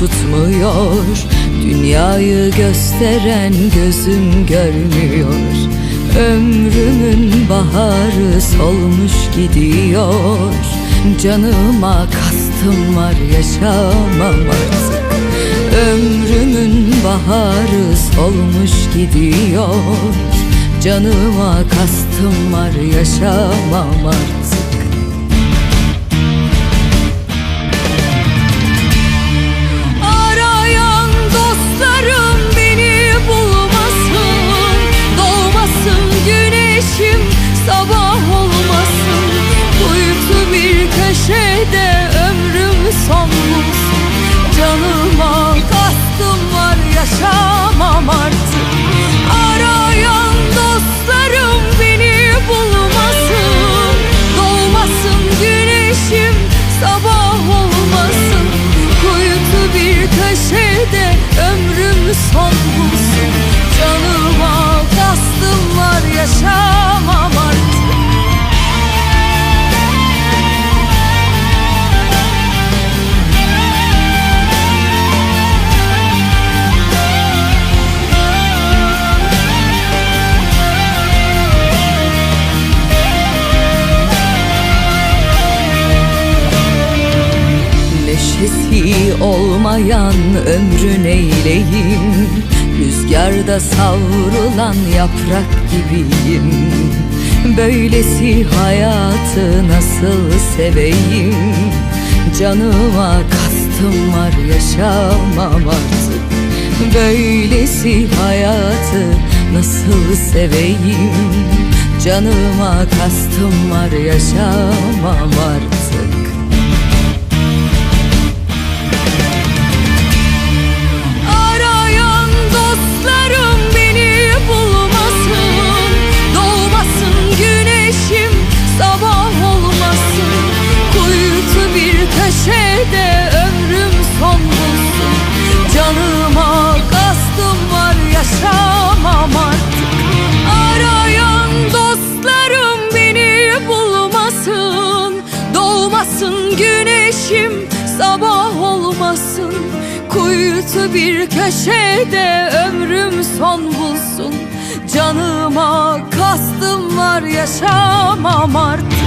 tutmuyor. Dünyayı gösteren gözüm görmüyor. Ömrümün baharı solmuş gidiyor. Canıma kastım var yaşamam artık. Ömrümün baharı solmuş gidiyor. Canıma kastım var yaşamam artık Neşesi olmayan ömrün eyleyim. Rüzgarda savrulan yaprak gibiyim. Böylesi hayatı nasıl seveyim? Canıma kastım var yaşamam artık. Böylesi hayatı nasıl seveyim? Canıma kastım var yaşamam artık Doğmasın güneşim sabah olmasın. Kuytu bir köşede ömrüm son bulsun. Canıma kastım var yaşamam artık